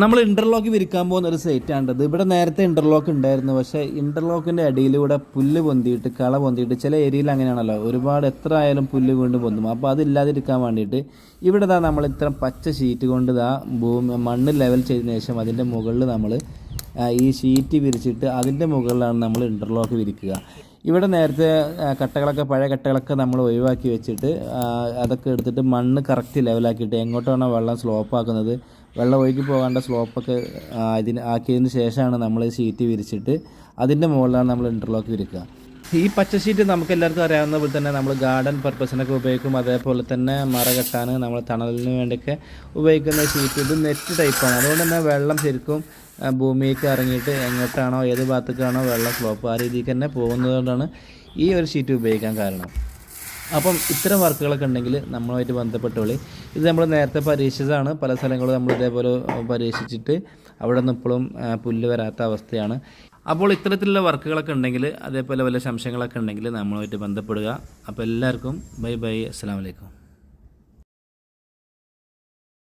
നമ്മൾ ഇന്റർലോക്ക് വിരിക്കാൻ പോകുന്ന ഒരു സൈറ്റാണിത് ഇവിടെ നേരത്തെ ഇന്റർലോക്ക് ഉണ്ടായിരുന്നു. പക്ഷേ ഇന്റർലോക്കിന്റെ അടിയിലൂടെ പുല്ല് പൊന്തിയിട്ട് കള പൊന്തിയിട്ട് ചില ഏരിയയിൽ അങ്ങനെയാണല്ലോ. ഒരുപാട് എത്ര ആയാലും പുല്ല് വീണ്ടും പൊന്തും. അപ്പോൾ അതില്ലാതിരിക്കാൻ വേണ്ടിയിട്ട് ഇവിടെ നമ്മൾ ഇത്ര പച്ച ഷീറ്റ് കൊണ്ട് ദാ ഭൂമി മണ്ണ് ലെവൽ ചെയ്തതിന് ശേഷം അതിന്റെ മുകളിൽ നമ്മൾ ഈ ഷീറ്റ് വിരിച്ചിട്ട് അതിന്റെ മുകളിലാണ് നമ്മൾ ഇന്റർലോക്ക് വിരിക്കുക. ഇവിടെ നേരത്തെ കട്ടകളൊക്കെ പഴയ കട്ടകളൊക്കെ നമ്മൾ ഒഴിവാക്കി വെച്ചിട്ട് അതൊക്കെ എടുത്തിട്ട് മണ്ണ് കറക്റ്റ് ലെവലാക്കിയിട്ട് എങ്ങോട്ടാണോ വെള്ളം സ്ലോപ്പ് ആക്കുന്നത് വെള്ളം ഒഴുകി പോകാണ്ട സ്ലോപ്പൊക്കെ ഇതിന് ആക്കിയതിന് ശേഷമാണ് നമ്മൾ ഷീറ്റ് വിരിച്ചിട്ട് അതിന്റെ മുകളിലാണ് നമ്മൾ ഇന്റർലോക്ക് വിരിക്കുക. ഈ പച്ച ഷീറ്റ് നമുക്ക് എല്ലാവർക്കും അറിയാവുന്ന പോലെ തന്നെ നമ്മൾ ഗാർഡൻ പർപ്പസിനൊക്കെ ഉപയോഗിക്കും. അതേപോലെ തന്നെ മറ കെട്ടാൻ നമ്മൾ തണലിന് വേണ്ടിയൊക്കെ ഉപയോഗിക്കുന്ന ഷീറ്റ് ഇത് നെറ്റ് ടൈപ്പാണ് അതുകൊണ്ട് തന്നെ വെള്ളം ശരിക്കും ഭൂമിയിലേക്ക് ഇറങ്ങിയിട്ട് എങ്ങോട്ടാണോ ഏത് ഭാഗത്തേക്കാണോ വെള്ളം സ്ലോപ്പ് ആ രീതിക്ക് തന്നെ പോകുന്നതുകൊണ്ടാണ് ഈ ഒരു ഷീറ്റ് ഉപയോഗിക്കാൻ കാരണം. അപ്പം ഇത്തരം വർക്കുകളൊക്കെ ഉണ്ടെങ്കിൽ നമ്മളുമായിട്ട് ബന്ധപ്പെട്ടോളി. ഇത് നമ്മൾ നേരത്തെ പരീക്ഷിച്ചതാണ്. പല സ്ഥലങ്ങളും നമ്മൾ ഇതേപോലെ പരീക്ഷിച്ചിട്ട് അവിടെ നിന്ന് ഇപ്പോഴും പുല്ല് വരാത്ത അവസ്ഥയാണ്. അപ്പോൾ ഇത്തരത്തിലുള്ള വർക്കുകളൊക്കെ ഉണ്ടെങ്കിൽ അതേപോലെ വല്ല സംശയങ്ങളൊക്കെ ഉണ്ടെങ്കിൽ നമ്മളുമായിട്ട് ബന്ധപ്പെടുക. അപ്പോൾ എല്ലാവർക്കും ബൈ ബൈ. അസ്സാം വലൈക്കും